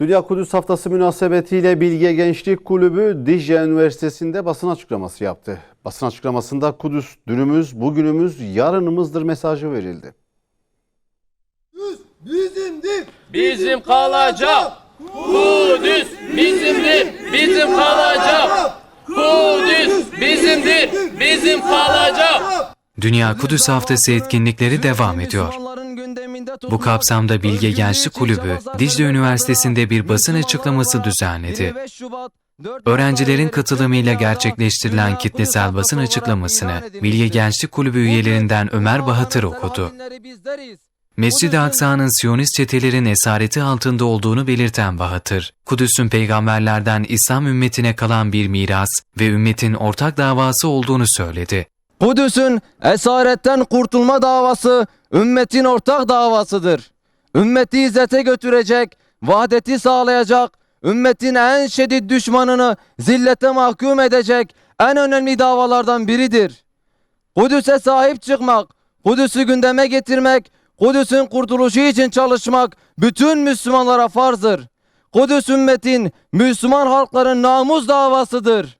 Dünya Kudüs Haftası münasebetiyle Bilge Gençlik Kulübü Dicle Üniversitesi'nde basın açıklaması yaptı. Basın açıklamasında Kudüs dünümüz, bugünümüz, yarınımızdır mesajı verildi. Bizimdir. Bizim kalacak. Kudüs bizimdir. Bizim kalacak. Kudüs bizimdir. Bizim kalacak. Dünya Kudüs Haftası etkinlikleri devam ediyor. Bu kapsamda Bilge Gençlik Kulübü, Dicle Üniversitesi'nde bir basın açıklaması düzenledi. Öğrencilerin katılımıyla gerçekleştirilen kitlesel basın açıklamasını Bilge Gençlik Kulübü üyelerinden Ömer Bahatır okudu. Mescid-i Aksa'nın Siyonist çetelerin esareti altında olduğunu belirten Bahatır, Kudüs'ün peygamberlerden İslam ümmetine kalan bir miras ve ümmetin ortak davası olduğunu söyledi. Kudüs'ün esaretten kurtulma davası ümmetin ortak davasıdır. Ümmeti izzete götürecek, vahdeti sağlayacak, ümmetin en şiddet düşmanını zillete mahkum edecek en önemli davalardan biridir. Kudüs'e sahip çıkmak, Kudüs'ü gündeme getirmek, Kudüs'ün kurtuluşu için çalışmak bütün Müslümanlara farzdır. Kudüs ümmetin, Müslüman halkların namus davasıdır.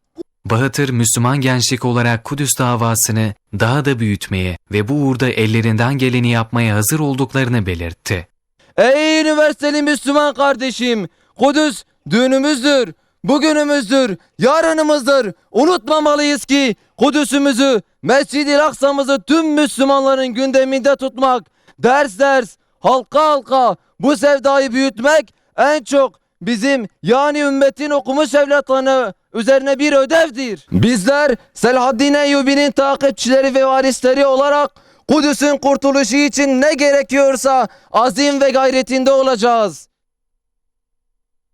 Bahatır Müslüman gençlik olarak Kudüs davasını daha da büyütmeye ve bu uğurda ellerinden geleni yapmaya hazır olduklarını belirtti. Ey üniversiteli Müslüman kardeşim! Kudüs düğünümüzdür, bugünümüzdür, yarınımızdır. Unutmamalıyız ki Kudüs'ümüzü, Mescid-i Aksa'mızı tüm Müslümanların gündeminde tutmak, ders ders, halka halka bu sevdayı büyütmek en çok bizim yani ümmetin okumuş evlatlarını üzerine bir ödevdir. Bizler Selahaddin Eyyubi'nin takipçileri ve varisleri olarak Kudüs'ün kurtuluşu için ne gerekiyorsa azim ve gayretinde olacağız.